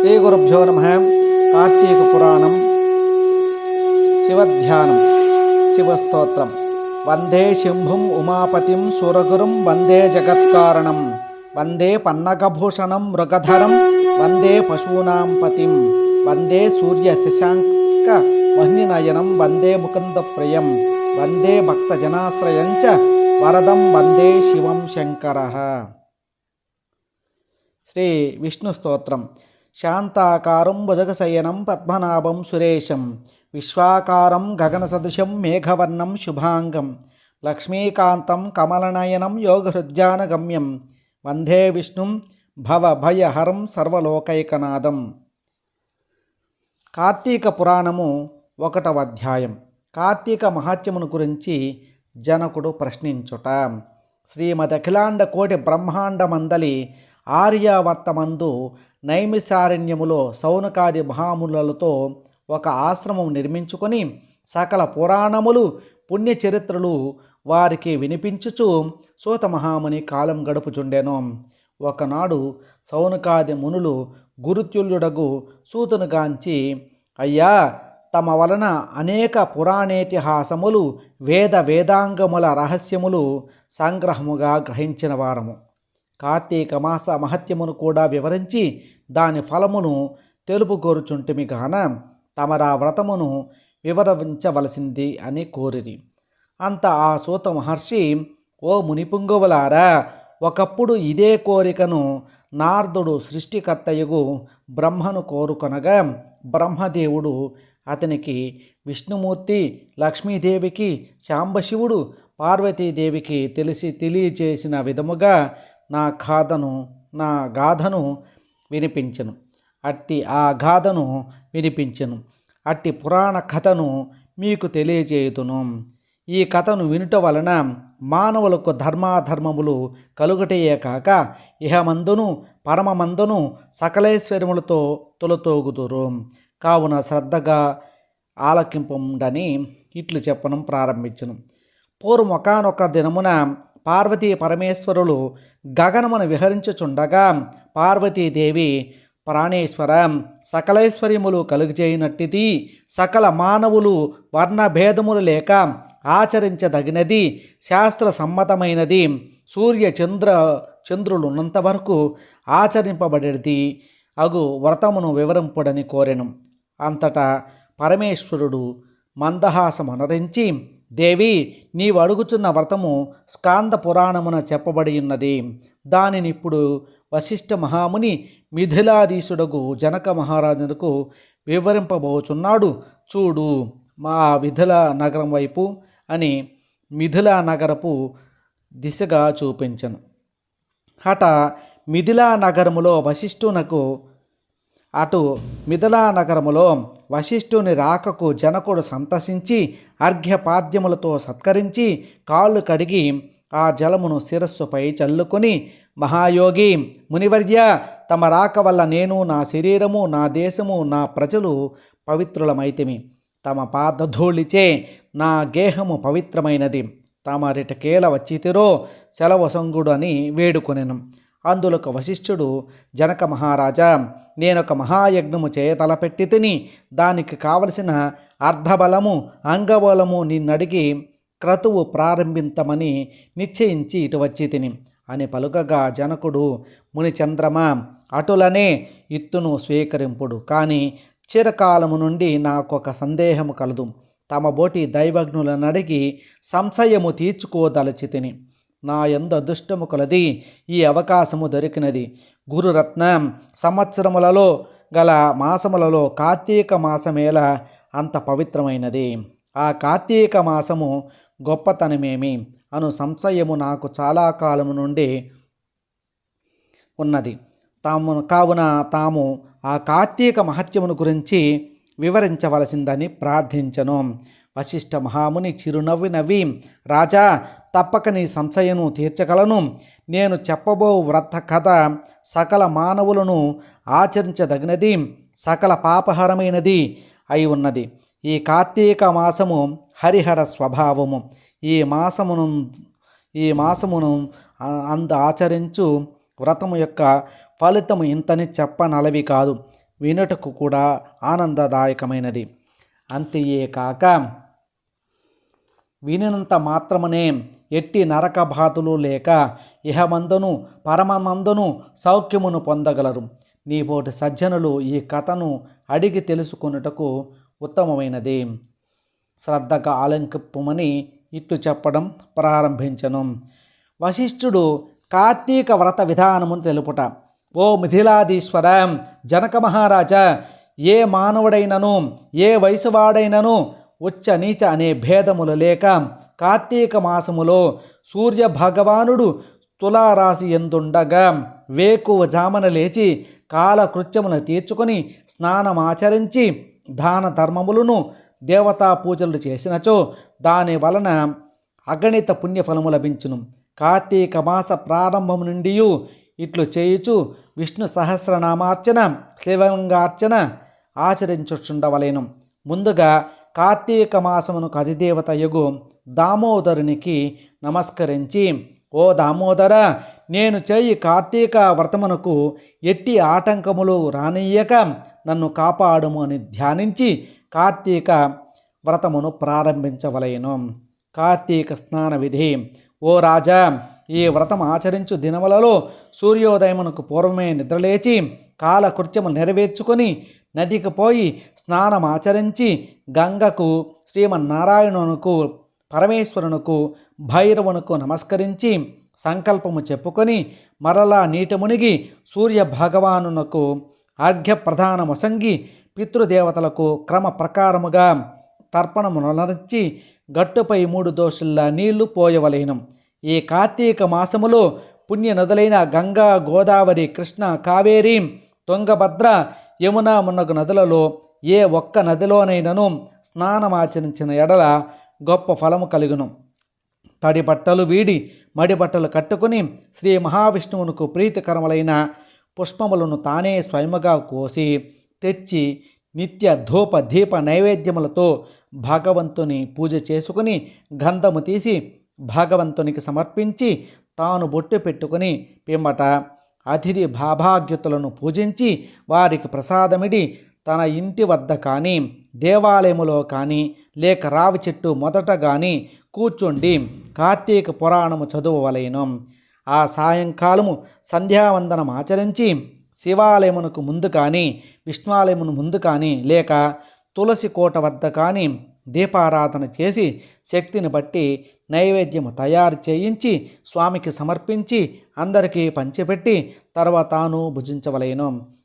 శ్రీ గురుభ్యో నమ. కార్తీక పురాణం శివధ్యానం. శివస్తోత్రం. వందే శంభుం ఉమాపతిం సురగురుం వందే జగత్కారణం. వందే పన్నగభూషణం మృగధరం. వందే పశూనాం పతిం. వందే సూర్య శశాంక వహ్నినయనం వందే ముకుందప్రియం. వందే భక్తజనాశ్రయం చ వరదం. వందే శివం శంకర. శ్రీ విష్ణు స్తోత్రం. శాంతాకారం భుజగశయనం పద్మనాభం సురేశం విశ్వాకారం గగన సదృశం మేఘవర్ణం శుభాంగం లక్ష్మీకాంతం కమలనయనం యోగహృద్యానగమ్యం వందే విష్ణుం భవభయహరం సర్వలోకైకనాదం. కార్తీక పురాణము ఒకటవ అధ్యాయం. కార్తీక మహాత్యమును గురించి జనకుడు ప్రశ్నించుట. శ్రీమద్ అఖిలాండ కోటి బ్రహ్మాండమందలి ఆర్యావర్తమందు నైమిసారణ్యములో సౌనకాది మహాములతో ఒక ఆశ్రమం నిర్మించుకొని సకల పురాణములు పుణ్యచరిత్రలు వారికి వినిపించుచు సూత మహాముని కాలం గడుపుచుండెను. ఒకనాడు సౌనకాది మునులు గురుత్యుల్యుడగు సూతునుగాంచి అయ్యా తమ వలన అనేక పురాణేతిహాసములు వేద వేదాంగముల రహస్యములు సంగ్రహముగా గ్రహించిన వారము. కార్తీక మాస మహత్యమును కూడా వివరించి దాని ఫలమును తెలుపుకోరుచుంటిమి గాన తమరా వ్రతమును వివరించవలసింది అని కోరిరి. అంత ఆ సూత మహర్షి ఓ మునిపుంగవులారా ఒకప్పుడు ఇదే కోరికను నారదుడు సృష్టికర్తయుగు బ్రహ్మను కోరుకొనగా బ్రహ్మదేవుడు అతనికి విష్ణుమూర్తి లక్ష్మీదేవికి శాంబశివుడు పార్వతీదేవికి తెలిసి తెలియచేసిన విధముగా నా గాథను నా గాథను వినిపించను. అట్టి ఆ గాథను వినిపించను. అట్టి పురాణ కథను మీకు తెలియజేయుతును. ఈ కథను వినుట వలన మానవులకు ధర్మాధర్మములు కలుగటయే కాక ఇహమందును పరమమందును సకలేశ్వరములతో తొలతోగుదురు. కావున శ్రద్ధగా ఆలకింపండని ఇట్లు చెప్పడం ప్రారంభించను. పూర్వం ఒకనొక దినమున పార్వతీ పరమేశ్వరులు గగనమును విహరించుచుండగా పార్వతీదేవి ప్రాణేశ్వర సకలైశ్వర్యములు కలుగజేయనట్టిది. సకల మానవులు వర్ణభేదములు లేక ఆచరించదగినది. శాస్త్ర సమ్మతమైనది. సూర్య చంద్ర చంద్రులున్నంత వరకు ఆచరింపబడేది. అగు వ్రతమును వివరింపుడని కోరెను. అంతటా పరమేశ్వరుడు మందహాసమనరించి దేవి నీవు అడుగుచున్న వ్రతము స్కాంద పురాణమున చెప్పబడి ఉన్నది. దానిని ఇప్పుడు వశిష్ఠ మహాముని మిథిలాధీశుడగు జనక మహారాజునకు వివరింపబోచున్నాడు. చూడు మా విధుల నగరం వైపు అని మిథిలా నగరపు దిశగా చూపించను. అట మిథిలా నగరములో వశిష్ఠునకు అటు మిథలా నగరములో వశిష్ఠుని రాకకు జనకుడు సంతసించి అర్ఘ్యపాద్యములతో సత్కరించి కాళ్ళు కడిగి ఆ జలమును శిరస్సుపై చల్లుకొని మహాయోగి మునివర్య తమ రాక వల్ల నేను నా శరీరము నా దేశము నా ప్రజలు పవిత్రులమైతిమి. తమ పాదధూళిచే నా గేహము పవిత్రమైనది. తమరిటకేల వచ్చితిరో సెలవసంగుడు అని వేడుకొనెను. అందులోక వశిష్ఠుడు జనక మహారాజా నేనొక మహాయజ్ఞము చేయతలపెట్టి తిని దానికి కావలసిన అర్ధబలము అంగబలము నిన్నడిగి క్రతువు ప్రారంభింతమని నిశ్చయించి ఇటు వచ్చి తిని. అని పలుకగా జనకుడు మునిచంద్రమ అటులనే ఇత్తును స్వీకరింపుడు కానీ చిరకాలము నుండి నాకొక సందేహము కలదు. తమ బోటి దైవజ్ఞులను అడిగి సంశయము తీర్చుకోదలచి తిని. నా ఎందు అదృష్టము కొలది ఈ అవకాశము దొరికినది. గురురత్నం సంవత్సరములలో గల మాసములలో కార్తీక మాసమేల అంత పవిత్రమైనది. ఆ కార్తీక మాసము గొప్పతనమేమి అను సంశయము నాకు చాలా కాలము నుండి ఉన్నది. తాము కావున తాము ఆ కార్తీక మహత్యమును గురించి వివరించవలసిందని ప్రార్థించను. వశిష్ఠ మహాముని చిరునవ్వి నవ్వి రాజా తప్పక నీ సంశయను తీర్చగలను. నేను చెప్పబో వ్రత కథ సకల మానవులను ఆచరించదగినది సకల పాపహరమైనది అయి ఉన్నది. ఈ కార్తీక మాసము హరిహర స్వభావము. ఈ మాసమును ఈ మాసమును అందు అంద ఆచరించు వ్రతము యొక్క ఫలితము ఇంతని చెప్పనలవి కాదు. వినుటకు కూడా ఆనందదాయకమైనది. అంతేకాక వినినంత మాత్రమనే ఎట్టి నరక బాధలు లేక ఇహమందును పరమమందును సౌఖ్యమును పొందగలరు. నీపోటి సజ్జనులు ఈ కథను అడిగి తెలుసుకొనుటకు ఉత్తమమైనది. శ్రద్ధగా ఆలంకిప్పమని ఇట్లు చెప్పడం ప్రారంభించను. వశిష్ఠుడు కార్తీక వ్రత విధానమును తెలుపుట. ఓ మిథిలాదీశ్వర జనక మహారాజా ఏ మానవుడైనను ఏ వయసువాడైనను ఉచ్చ నీచ అనే భేదములు లేక కార్తీక మాసములో సూర్య భగవానుడు తులారాశి ఎందుండగా వేకువ జామన లేచి కాలకృత్యమును తీర్చుకొని స్నానమాచరించి దాన ధర్మములను దేవతా పూజలు చేసినచో దాని వలన అగణిత పుణ్యఫలము లభించును. కార్తీక మాస ప్రారంభము నుండి ఇట్లు చేయుచు విష్ణు సహస్రనామార్చన శివంగార్చన ఆచరించుచుండవలేను. ముందుగా కార్తీక మాసమునకు అధిదేవత యగు. దామోదరునికి నమస్కరించి ఓ దామోదర నేను చేయి కార్తీక వ్రతమునకు ఎట్టి ఆటంకములు రానియ్యక నన్ను కాపాడుము అని ధ్యానించి కార్తీక వ్రతమును ప్రారంభించవలేను. కార్తీక స్నాన విధి. ఓ రాజా ఈ వ్రతం ఆచరించు దినములలో సూర్యోదయమునకు పూర్వమే నిద్రలేచి కాలకృత్యము నెరవేర్చుకొని నదికి పోయి స్నానం ఆచరించి గంగకు శ్రీమన్నారాయణునకు పరమేశ్వరునకు భైరవునకు నమస్కరించి సంకల్పము చెప్పుకొని మరలా నీట మునిగి సూర్య భగవానునకు అర్ఘ్య ప్రధానమొసంగి పితృదేవతలకు క్రమ ప్రకారముగా తర్పణము గట్టుపై మూడు దోషుల్లా నీళ్ళు పోయవలేను. ఈ కార్తీక మాసములో పుణ్య నదులైన గంగా గోదావరి కృష్ణ కావేరి తుంగభద్ర యమున మున్నగు నదులలో ఏ ఒక్క నదిలోనైనను స్నానమాచరించిన ఎడల గొప్ప ఫలము కలుగును. తడి బట్టలు వీడి మడి బట్టలు కట్టుకుని శ్రీ మహావిష్ణువునకు ప్రీతికరములైన పుష్పములను తానే స్వయముగా కోసి తెచ్చి నిత్య ధూప దీప నైవేద్యములతో భగవంతుని పూజ చేసుకుని గంధము తీసి భగవంతునికి సమర్పించి తాను బొట్టు పెట్టుకుని పిమ్మట అతిథి భాభాగ్యుతులను పూజించి వారికి ప్రసాదమిడి తన ఇంటి వద్ద కానీ దేవాలయములో కానీ లేక రావి చెట్టు మొదట కానీ కూర్చుండి కార్తీక పురాణము చదువవలేను. ఆ సాయంకాలము సంధ్యావందనం ఆచరించి శివాలయమునకు ముందు కానీ విష్ణువాలయమును ముందు కానీ లేక తులసి కోట వద్ద కానీ దీపారాధన చేసి శక్తిని బట్టి నైవేద్యము తయారు చేయించి స్వామికి సమర్పించి అందరికీ పంచిపెట్టి తర్వాత తాను భుజించవలేను.